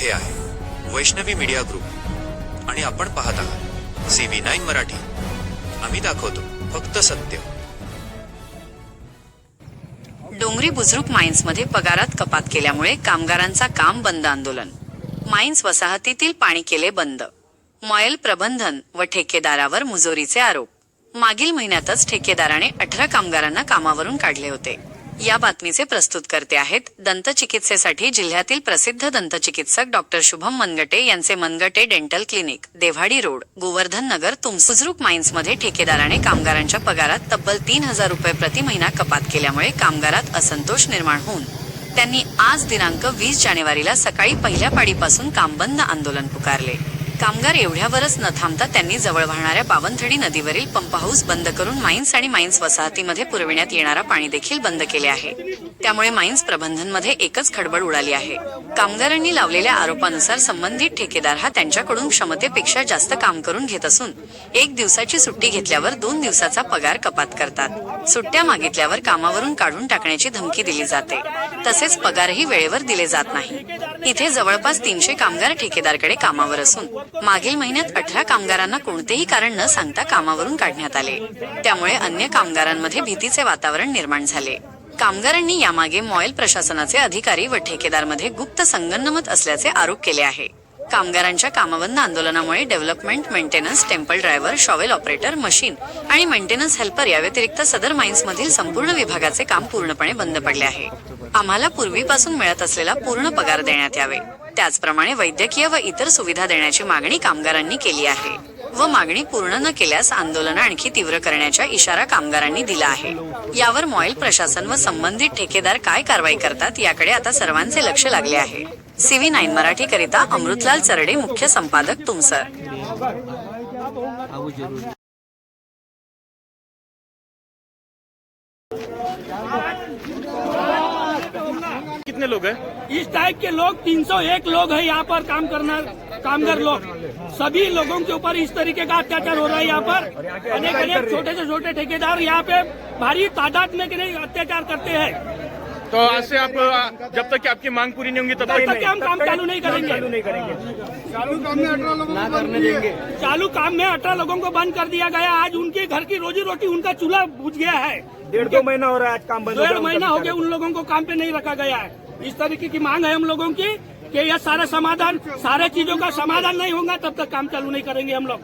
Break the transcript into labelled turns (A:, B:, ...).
A: हे आहे. Vaishnavi media group. आणि आपण पाहत आहात सी व्ही नाईन मराठी. आम्ही दाखवतो फक्त सत्य.
B: डोंगरी बुजरुक माइन्समध्ये पगारात कपात केल्यामुळे कामगारांचा काम बंद आंदोलन. माइन्स वसाहतीतील पाणी केले बंद. मॉयल प्रबंधन व ठेकेदारावर मुजोरीचे आरोप. मागील महिन्यातच ठेकेदाराने अठरा कामगारांना कामावरून काढले होते. या बातमीचे प्रस्तुत करते आहेत दंतचिकित्सेसाठी जिल्ह्यातील प्रसिद्ध दंतचिकित्सक डॉक्टर शुभम मनगटे यांचे Managate dental clinic Dewhadi road Govardhan Nagar तुमसुजरुक माइन्समध्ये ठेकेदाराने कामगारांच्या पगारात तब्बल तीन हजार रुपये प्रति महिना कपात केल्यामुळे कामगारात असंतोष निर्माण होऊन त्यांनी आज दिनांक वीस जानेवारीला सकाळी पहिल्या पाडीपासून काम बंद आंदोलन पुकारले. कामगार एवढ्यावरच न थांबता त्यांनी जवळ वाहणाऱ्या पावनथडी नदीवरील पंप हाऊस बंद करून माइन्स आणि माइन्स वसाहतीमध्ये पुरविण्यात येणारा पाणी देखील बंद केले आहे. त्यामुळे माइन्स प्रबंधनमध्ये एकच खडबड उडाली आहे. कामगारांनी लावलेल्या आरोपानुसार संबंधित ठेकेदार हा त्यांच्याकडून क्षमतेपेक्षा जास्त काम करून घेत असून एक दिवसाची सुट्टी घेतल्यावर दोन दिवसाचा पगार कपात करतात. सुट्ट्या मागितल्यावर कामावरून काढून टाकण्याची धमकी दिली जाते. तसेच पगारही वेळेवर दिले जात नाही. इथे जवळपास तीनशे कामगार ठेकेदारकडे कामावर असून मागील महिन्यात अठरा कामगारांना कोणतेही कारण न सांगता कामावरून काढण्यात आले. त्यामुळे अन्य कामगारांमध्ये भीतीचे वातावरण निर्माण झाले. कामगारांनी यामागे मॉयल प्रशासनाचे अधिकारी व ठेकेदारमध्ये गुप्त संगनमत असल्याचे आरोप केले आहे. कामगारांच्या कामबंद आंदोलनामुळे development maintenance temple driver shovel operator machine आणि मेंटेनन्स हेल्पर या व्यतिरिक्त सदर माइन्स मधील संपूर्ण विभागाचे काम पूर्णपणे बंद पडले आहे. आम्हाला पूर्वीपासून मिळत असलेला पूर्ण पगार देण्यात यावे. त्याचप्रमाणे वैद्यकीय व इतर सुविधा देण्याची मागणी कामगारांनी केली आहे व मागणी पूर्ण न केल्यास आंदोलन आणखी तीव्र करण्याचा इशारा कामगारांनी दिला आहे. यावर मॉईल प्रशासन व संबंधित ठेकेदार काय कारवाई करतात याकडे आता सर्वांचे लक्ष लागले आहे. सीव्ही नाईन मराठी करिता अमृतलाल चरडे मुख्य संपादक तुमसर.
C: कितने लोग हैं?
D: इस टाइप के लोग 301 लोग हैं यहाँ पर काम करना कामगार लोग। सभी लोगों के ऊपर इस तरीके का अत्याचार हो रहा है यहाँ पर। अनेक अनेक छोटे से छोटे ठेकेदार यहाँ पे भारी तादाद में कि नहीं अत्याचार करते हैं।
C: तो आज से आप जब तक कि आपकी मांग पूरी नहीं होंगी तब तक
D: तक हम काम चालू नहीं करेंगे।
C: चालू नहीं करेंगे।
D: चालू काम में अठारह लोगों को बंद कर दिया गया। आज उनके घर की रोजी रोटी उनका चूल्हा बुझ गया है।
C: डेढ़ दो महीना हो रहा है आज काम बंद
D: डेढ़ महीना हो गया उन लोगों को काम पे नहीं रखा गया है। इस तरीके की मांग है हम लोगों की कि यह सारा समाधान सारे चीजों का समाधान नहीं होगा तब तक काम चालू नहीं करेंगे हम लोग।